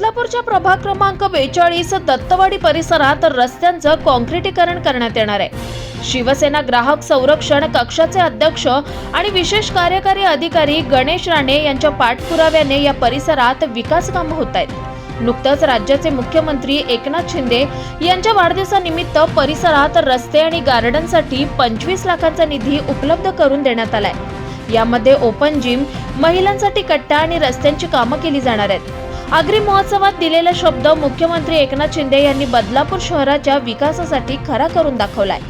प्रभाग क्रमांक बेचाळीस दत्तवाडी परिसरात रस्त्यांचं काँक्रिटीकरण करण्यात येणार आहे. शिवसेना ग्राहक संरक्षण कक्षाचे अध्यक्ष आणि विशेष कार्यकारी अधिकारी गणेश राणे यांच्या पाठपुराव्याने या परिसरात विकास कामं होत आहेत. नुकतंच राज्याचे मुख्यमंत्री एकनाथ शिंदे यांच्या वाढदिवसानिमित्त परिसरात रस्ते आणि गार्डनसाठी पंचवीस लाखांचा निधी उपलब्ध करून देण्यात आलाय. यामध्ये ओपन जिम महिलांसाठी कट्टा आणि रस्त्यांची कामं केली जाणार आहेत. आग्री महोत्सवात दिलेला शब्द मुख्यमंत्री एकनाथ शिंदे यांनी बदलापूर शहराच्या विकासासाठी खरा करून दाखवलाय.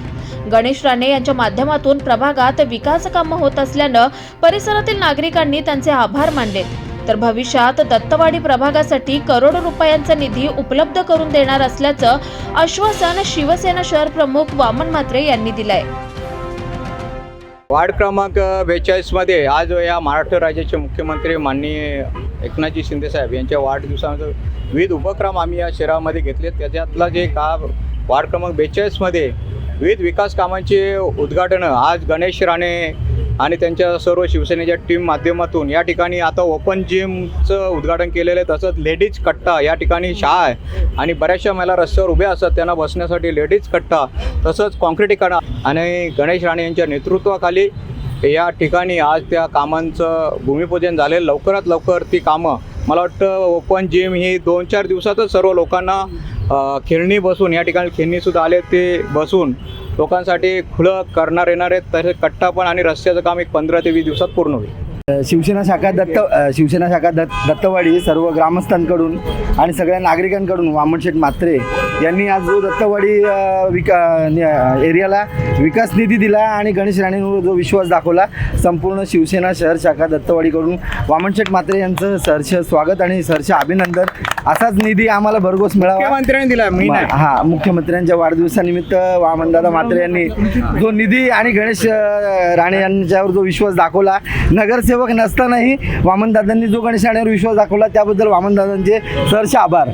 गणेश राणे यांच्या माध्यमातून प्रभागात विकास कामं होत असल्यानं परिसरातील नागरिकांनी त्यांचे आभार मानले. तर भविष्यात दत्तवाडी प्रभागासाठी करोडो रुपयांचा निधी उपलब्ध करून देणार असल्याचं आश्वासन शिवसेना शहर प्रमुख वामन म्हात्रे यांनी दिलंय. वार्ड क्रमांक बेचाळीसमध्ये आज या महाराष्ट्र राज्याचे मुख्यमंत्री माननीय एकनाथजी शिंदेसाहेब यांच्या वाढदिवसानंतर विविध उपक्रम आम्ही या शहरामध्ये घेतले. त्याच्यातला जे का वार्ड क्रमांक बेचाळीसमध्ये विविध विकास कामांचे उद्घाटनं आज गणेश राणे आणि त्यांच्या सर्व शिवसेनेच्या टीम माध्यमातून या ठिकाणी आता ओपन जिमचं उद्घाटन केलेलं आहे. तसंच लेडीज कट्टा या ठिकाणी शाळा आहे. आणि बऱ्याचशा महिला रस्त्यावर उभ्या असतात. त्यांना बसण्यासाठी लेडीज कट्टा तसंच कॉन्क्रिटीकरण आणि गणेश राणे यांच्या नेतृत्वाखाली या ठिकाणी आज त्या कामांचं भूमिपूजन झाले लवकरात लवकर ती कामं. मला वाटतं ओपन जिम ही दोन चार दिवसातच सर्व लोकांना खेळणी बसून या ठिकाणी खेळणीसुद्धा आले ते बसून लोकांसाठी खुलं करणार येणार आहेत तसेच कट्टा पण आणि रस्त्याचं काम एक पंधरा ते वीस दिवसात पूर्ण होईल. शिवसेना शाखा दत्त शिवसेना शाखा दत्त दत्तवाडी सर्व ग्रामस्थांकडून आणि सगळ्या नागरिकांकडून वामनशेठ म्हात्रे यांनी आज जो दत्तवाडी विका एरियाला विकास निधी दिला आणि गणेश राणेंवर जो विश्वास दाखवला संपूर्ण शिवसेना शहर शाखा दत्तवाडीकडून वामनशेठ म्हात्रे यांचं सहर्ष स्वागत आणि सहर्ष अभिनंदन. असाच निधी आम्हाला भरघोस मिळावा. मुख्यमंत्र्यांनी दिला मी हा मुख्यमंत्र्यांच्या वाढदिवसानिमित्त वामनदादा म्हात्रे यांनी जो निधी आणि गणेश राणे यांच्यावर जो विश्वास दाखवला नगरसेवक नसतानाही वामनदादांनी जो गणेश राणेवर विश्वास दाखवला त्याबद्दल वामनदादांचे सहर्ष आभार.